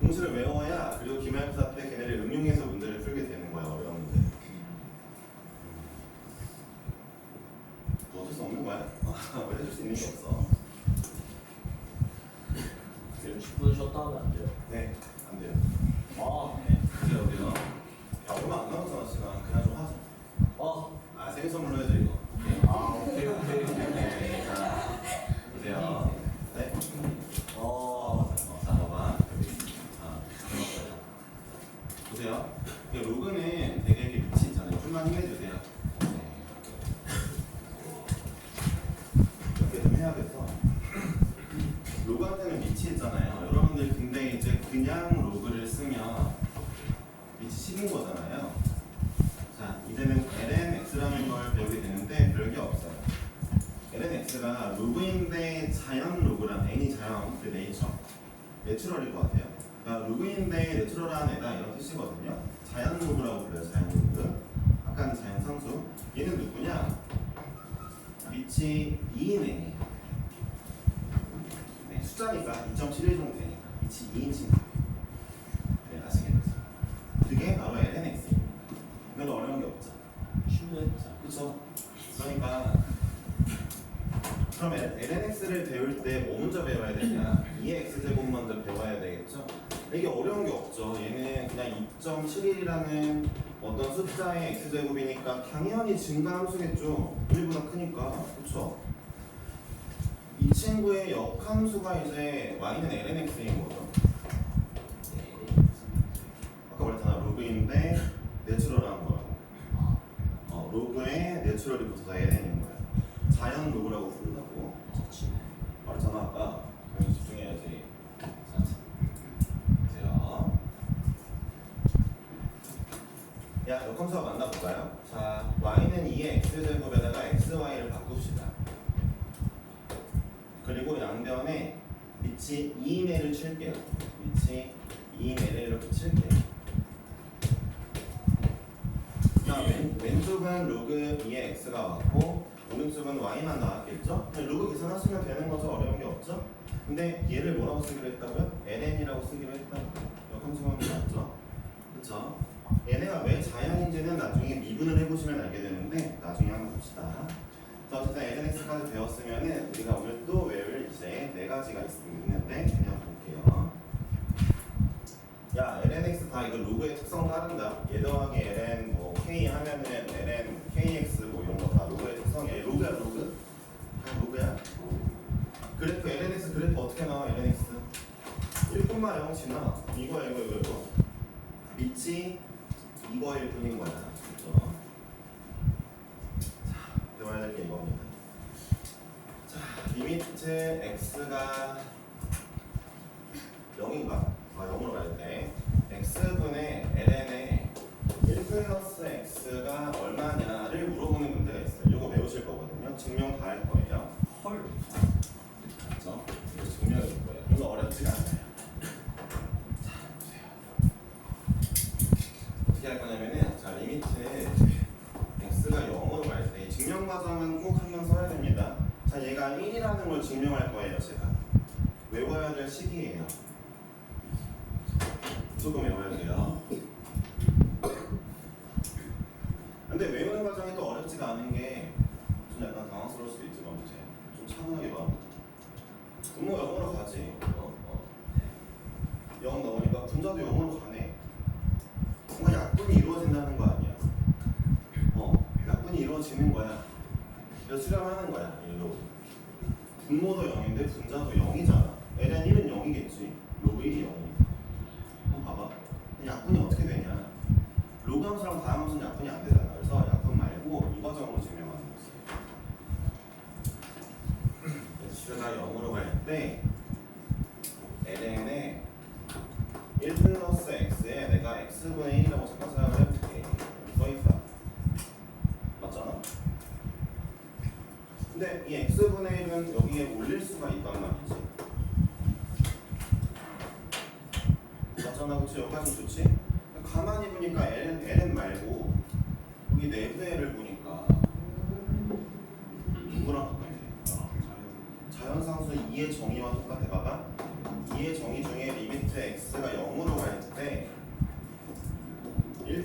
공식을 외워야 그리고 기말고사 때 걔네를 응용해서 문제를 풀게 되는 거야 어려운 문제. 뭐 어쩔 수 없는 거야. 왜 해줄 수 있는 게 없어. 미치잖아요. 여러분들 근데 이제 그냥 로그를 쓰면 밑이 식은 거잖아요. 자, 이제는 LMX라는 걸 배우게 되는데 별게 없어요. LMX가 로그인데 자연 로그란 애니 자연, 그 네이처, 내추럴일 것 같아요. 그러니까 로그인데 내추럴한 애가 이런 뜻이거든요. 자연 로그라고 불러요, 자연 로그. 아까는 자연 상수. 얘는 누구냐? 미치 2인 애예요. 10자니까 2.71 정도 되니까 위치 2인칭 네, 아시겠죠? 그게 바로 LNX입니다. 별로 어려운 게 없죠. 쉬운 그렇죠? 그러니까 그러면 LNX를 배울 때 뭐 먼저 배워야 되냐? 2x제곱 먼저 배워야 되겠죠? 이게 어려운 게 없죠. 얘는 그냥 2.71이라는 어떤 숫자의 x제곱이니까 당연히 증가함수겠죠. 1보다 크니까. 그렇죠? 이 친구의 역함수가 이제 y는 lnx인 거죠. 아까 말했잖아. 로그인데 내추럴한 거라고. 어, 로그에 내추럴이 붙어서 ln인 거야. 자연 로그라고 부른다고. 말했잖아 아까. 여기 집중해야지. 야, 역함수가 만나볼까요? 자, y는 2의 x제곱에다가 xy를 바꿉시다. 그리고 양변에 밑이 2인을 칠게요. 밑이 2인을 이렇게 칠게요. 자, 왼, 왼쪽은 로그 2의 x가 왔고 오른쪽은 y만 나왔겠죠? 로그 계산하시면 되는 거죠. 어려운 게 없죠? 근데 얘를 뭐라고 쓰기로 했다고요? ln이라고 쓰기로 했다고요. 역함수가 맞죠? 그쵸? 얘네가 왜 자연인지는 나중에 미분을 해보시면 알게 되는데 나중에 한번 봅시다. 자, 어쨌든 lnx까지 배웠으면은 우리가 오늘 또 외울 이제 네 가지가 있, 있는데 그냥 볼게요. 야, lnx 다 이거 로그의 특성 따른다. 얘 더하기 ln 뭐 k 하면은 ln kx 뭐 이런 거 다 로그의 특성이야. 로그야 로그? 다 로그야. 그래프 lnx 그래프 어떻게 나와 lnx? 1분만 0 지나 이거 이거 이거 이거 밑이 이거일 뿐인 거야. 그렇죠? 자, 배워야 될 게 이겁니다. 자, 리미트 x가 0인가? 아, 0으로 가야 돼. x분의 ln에 1 플러스 x가 얼마냐를 물어보는 문제가 있어요. 이거 외우실 거거든요. 증명 다 할 거예요. 헐. 그렇죠? 이거 증명해 줄 거예요. 이거 어렵지가 않아요. 자, 보세요. 어떻게 할 거냐면은 자, 리미트 x가 0으로 갈 때 증명 과정은 꼭 한번 써야 됩니다. 자, 얘가 1이라는 걸 증명할 거예요, 제가. 외워야 될 시기예요. 조금 외워야 돼요. 근데 외우는 과정이 또 어렵지가 않은 게 x가 0으로 갈 때 ln에 1 플러스 x에 내가 x분의 1이라고 잠깐 생각을 해볼게. 써있다. 맞잖아? 근데 이 x분의 1은 여기에 올릴 수가 있단 말이지.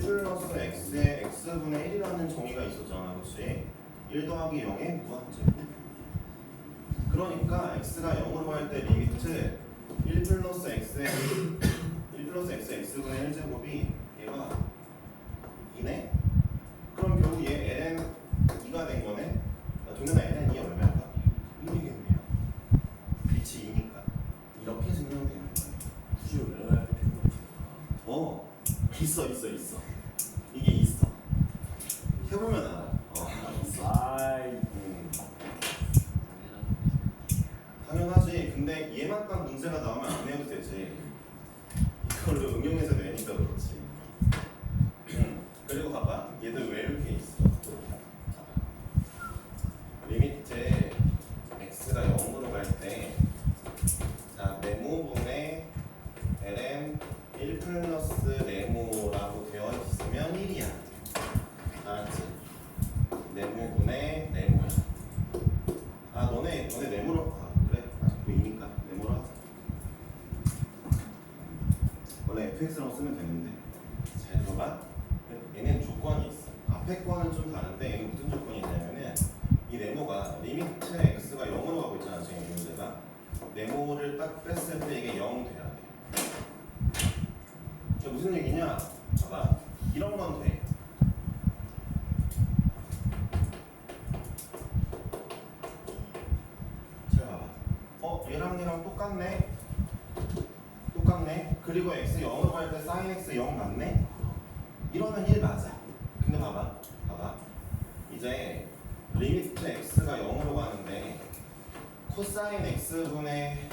X분의 1이라는 정의가 있었잖아, 그렇지? 1 더하기 0의 무한제곱. 그러니까 x가 0으로 갈 때 리미트 1 플러스 x의 1 플러스 x x분의 1제곱이 얘가 2네? 그럼 결국 얘 ln 2가 된 거네? 아, 동현아 ln 2 얼마일까? 1이겠네요. 빛이 2니까 이렇게 증명되는 거예요. 굳이 왜 할 필요가 없지? 어 있어 있어 있어 이게 있어 해보면 알아 어 있어 아이 음, 당연하지 근데 얘만 딱 문제가 나오면 안 해도 되지 이걸로 응 fx라고 쓰면 되는데. 잘 들어봐. 얘는 조건이 있어. 앞에 거는 좀 다른데 얘는 무슨 조건이 있냐면은 이 네모가 리미트 x가 0으로 가고 있잖아, 지금 이 문제가. 네모를 딱 뺐을 때 이게 0 돼야 돼. 이게 무슨 얘기냐? 봐봐. 이런 건 돼. 잘 봐봐. 어, 얘랑 얘랑 똑같네. 똑같네. 그리고 x 0 으로 갈때 sin x 0 맞네. 이러면 1 맞아. 근데 봐봐. 봐봐. 이제 리미트 x가 0으로 가는데 코사인 x분의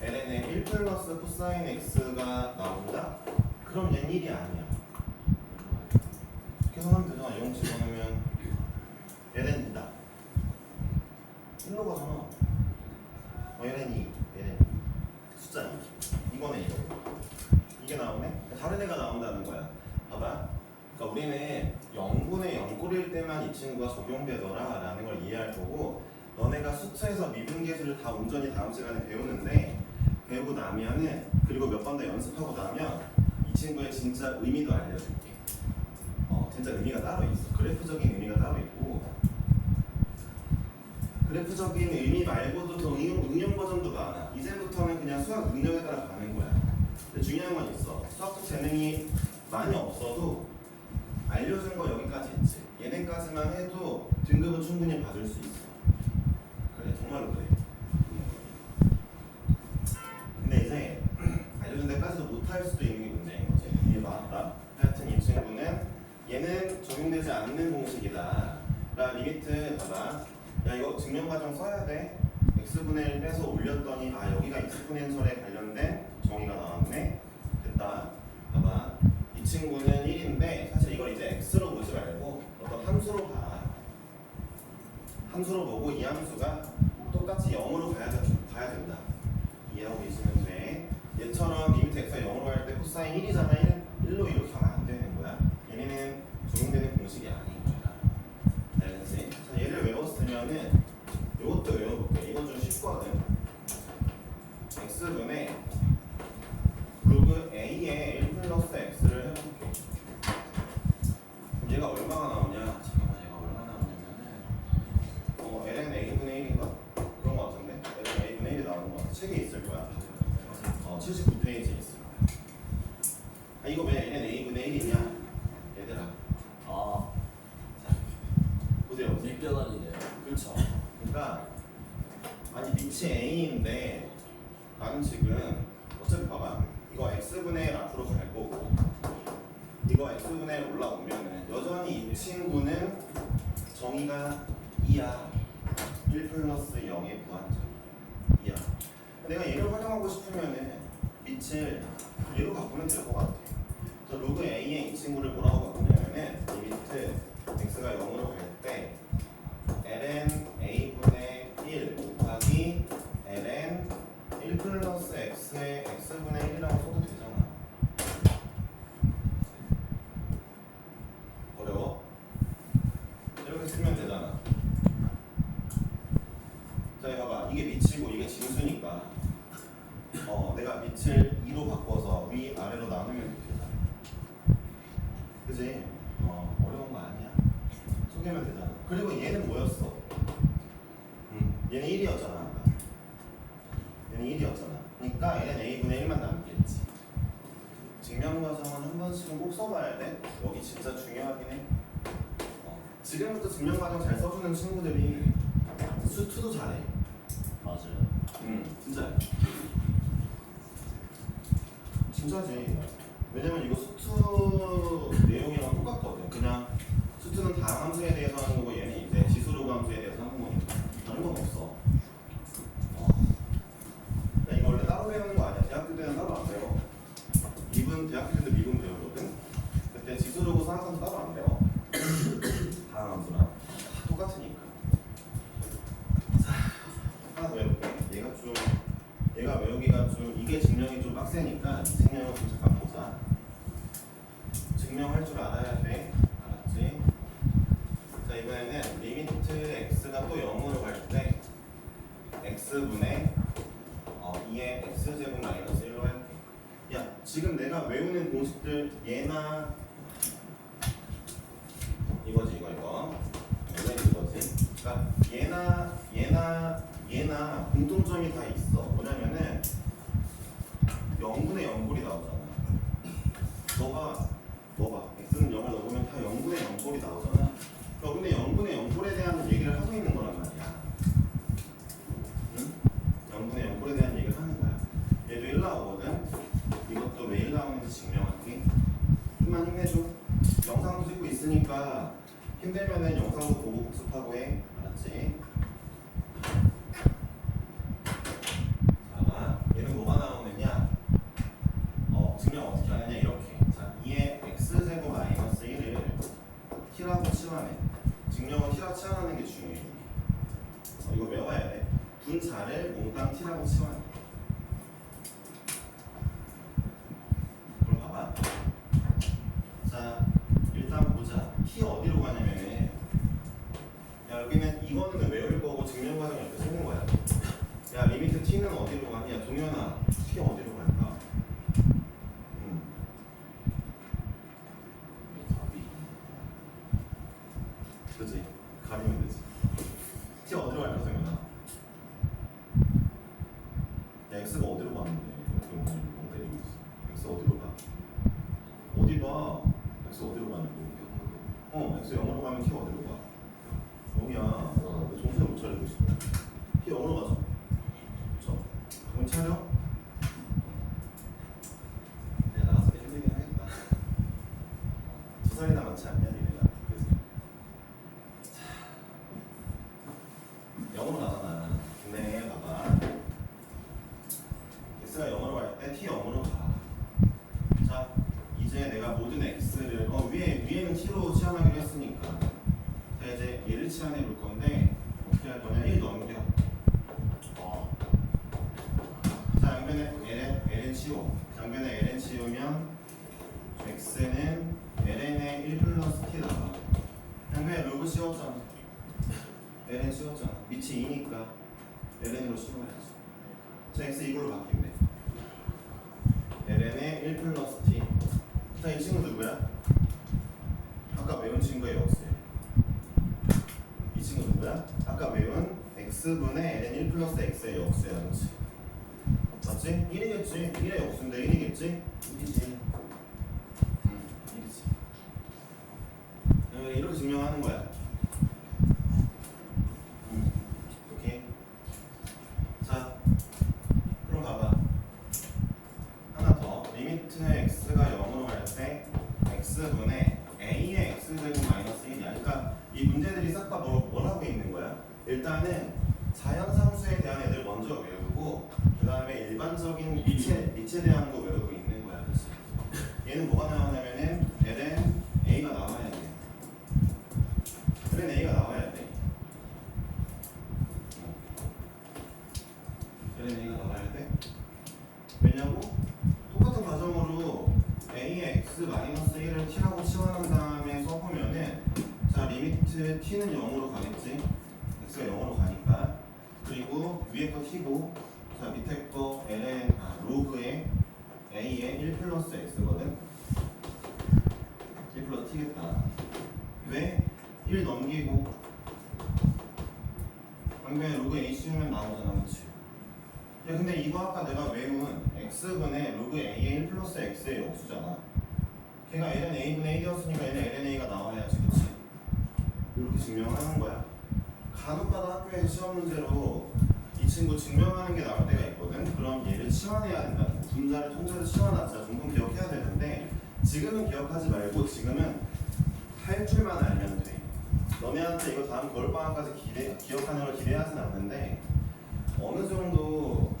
ln의 1 플러스 코사인 x가 나온다? 그럼 얘는 1이 아니야. 계산하면 되잖아. 0 집어넣으면 ln 2다. 1로 가잖아. 어, ln 2, ln 2. 숫자 2. 이거네, 이거. 나오네? 다른 애가 나온다는 거야. 봐봐. 그러니까 우리는 0분의 0꼴일 때만 이 친구가 적용되더라 라는 걸 이해할 거고 너네가 수트에서 미분계수를 다 온전히 다음 시간에 배우는데 배우고 나면은 그리고 몇 번 더 연습하고 나면 이 친구의 진짜 의미도 알려줄게. 어, 진짜 의미가 따로 있어. 그래프적인 의미가 따로 있고 그래프적인 의미 말고도 더 응용, 응용 버전도 많아. 이제부터는 그냥 수학 능력에 따라 가는 거야. 중요한 건 있어. 수학적 재능이 많이 없어도 알려준 거 여기까지 있지. 얘네까지만 해도 등급은 충분히 받을 수 있어. 그래, 정말로 그래. 근데 이제 알려준 데까지도 못할 수도 있는 게 문제인 거지. 이해 맞다. 하여튼 이 친구는 얘는 적용되지 않는 공식이다. 라 리미트 봐봐. 야 이거 증명 과정 써야 돼. X분의 1 빼서 올렸더니 아 여기가 x분의 1절에 관련된 정의가 나왔네. 됐다. 봐봐. 이 친구는 1인데 사실 이걸 이제 x로 보지 말고 어떤 함수로 봐. 함수로 보고 이 함수가 똑같이 0으로 가야, 돼- 가야 된다. 이해하고 있으면 돼. 얘처럼 리미트 x가 0으로 갈 때 코사인 1이잖아. 1, 1로 이렇게 하면 안 되는 거야. 얘네는 적용되는 공식이 아닌 거야. 알겠지? 자, 얘를 외웠으면은. 쉽거든. x분의 로그 a의 0의 무한정. 2야. 내가 얘를 활용하고 싶으면은 밑을 얘로 바꾸면 될 것 같아. 그래서 로그 a의 이 친구를 뭐라고 바꾸냐면은 리미트 x가 0으로 갈 때 ln a분의 1 곱하기 ln 1 플러스 x의 x분의 1이라고 그지? 어, 어려운 거 아니야. 소개면 되잖아. 그리고 얘는 뭐였어? 음, 얘는 1이었잖아. 얘는 1이었잖아. 그러니까 얘는 a분의 1만 남겠지. 증명과정은 한 번씩은 꼭 써봐야 돼. 여기 진짜 중요하긴 해. 어, 지금부터 증명과정 잘 써주는 친구들이 수투도 잘해. 맞아요. 음, 응, 진짜. 진짜지. 왜냐면 이거 수트 내용이랑 똑같거든. 그냥 수트는 다음 함수에 대해서 하는 거고 얘는 얘나 얘나 얘나 공통점이 다 있어. 뭐냐면은 영분의 0골이 나오잖아. 너가 너가 x는 0을 넣으면 다 영분의 0골이 나오잖아. 그러니까 근데 영분의 0골에 대한 얘기를 하고 있는 거란 말이야. 응? 0분의 0골에 대한 얘기를 하는 거야. 얘도 1 나오거든. 이것도 매일 나오면서 증명할게. 힘만 힘내줘. 영상도 찍고 있으니까 힘들면은 영상도 보고 복습하고 해. See? つ紙をです x분의 n 1 플러스 x의 역수야 그렇지? 맞지? 1이겠지? 1의 역수인데 1이겠지? 1이지 그 다음에 일반적인 니체, 니체 대한 거 외로 아, 왜1 넘기고. 방금 로그 a 씌우면 나오잖아 그치? 근데 이거 아까 내가 외운 x분의 로그 a의 1 플러스 x의 역수잖아. 걔가 ln a분의 1이었으니까 얘는 ln a가 나와야지 그치? 이렇게 증명하는 거야. 간혹가다 학교에서 시험 문제로 이 친구 증명하는 게 나올 때가 있거든. 그럼 얘를 치환해야 된다 분자를 통째로 치환하자. 종종 기억해야 되는데 지금은 기억하지 말고 지금은 할 줄만 알면 돼. 너네한테 이거 다음 겨울방학까지 기대, 기억하는 걸 기대하진 않는데 어느 정도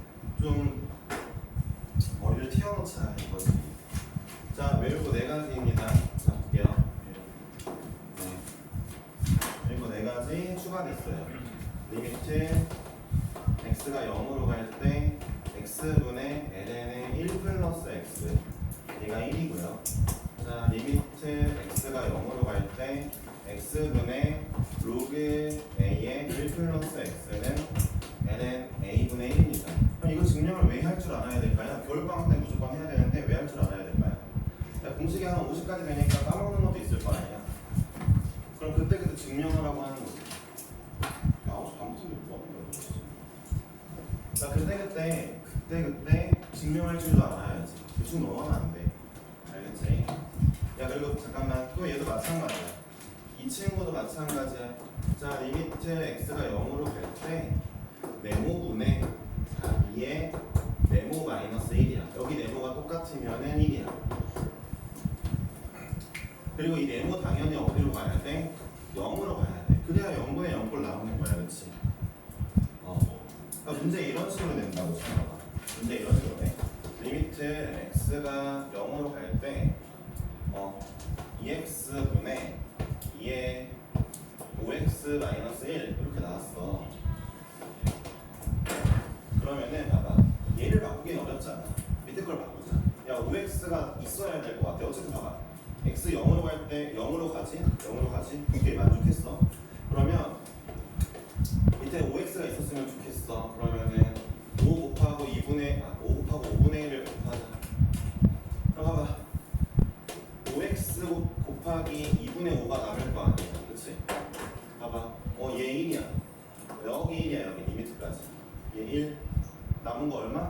증명하라고 하는 거지. 야, 아홉 시 반부터 뭐 하는 거야? 자, 그때 그때 그때 그때 증명할 줄도 알아야지. 대충 넘어가면 안 돼. 알겠지? 야 그리고 잠깐만 또 얘도 마찬가지야. 이 친구도 마찬가지야. 자 리미트 x가 0으로 갈 때 네모분의 자 2의 네모 마이너스 1이야. 여기 네모가 똑같으면은 1이야. 그리고 이 네모 당연히 어디로 가야 돼? 0으로 가야 돼. 그래야 0분의 0꼴 나오는 거야, 그렇지? 어. 그러니까 문제 이런 식으로 낸다고 생각해. 문 0이 1이야 여기 리미트 플러스 얘 1 남은 거 얼마?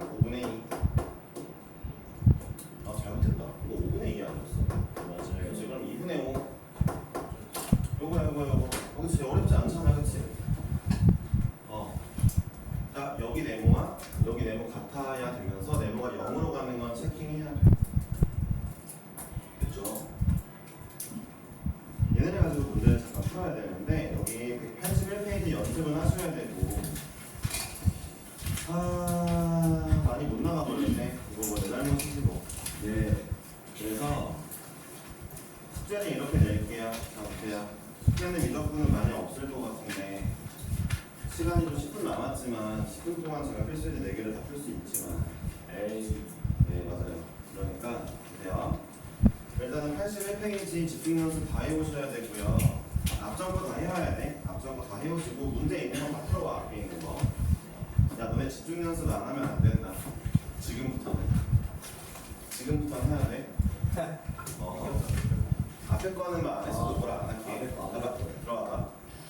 10분 동안 제가 필수제 4개를 다 풀 수 있지만 에이. 네 맞아요. 그러니까 보세요 일단은 81페이지 집중 연습 다 해오셔야 되고요. 앞전 거다 해와야 돼. 앞전 거다 해오시고 문제 있는 건 다 풀어와 앞에 있는 거야 너네 집중 연습 안 하면 안 된다. 지금부터는. 지금부터 해야 돼. 어. 앞에 거는 막안 했어도 뭐라 안 할게. 들어와봐.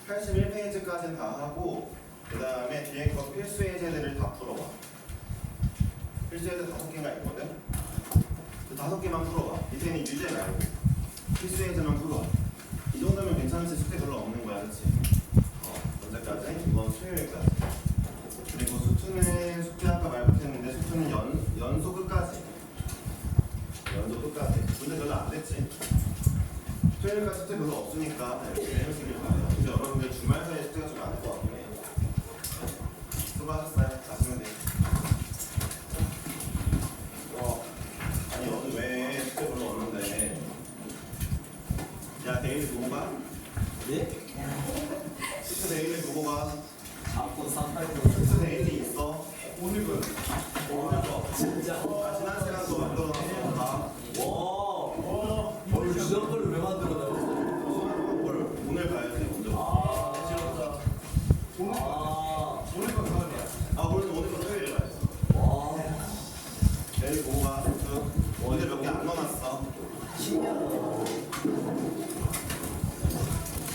81페이지까지는 다 하고 그 다음에 뒤에 거 필수 예제들을 다 풀어봐. 필수 예제 다섯 개가 있거든? 그 다섯 개만 풀어봐. 밑에는 유제 말고 필수 예제만 풀어봐. 이 정도면 괜찮지 숙제 별로 없는 거야 그치? 어, 언제까지? 이번 수요일까지. 그리고 수투는 숙제 아까 말 못했는데 수투는 연, 연속 끝까지. 연속 끝까지. 문제 별로 안 됐지? 토요일까지 숙제 별로 없으니까 열심히 해보시길 바래요. 근데 여러분들 주말 사이에 숙제가 수고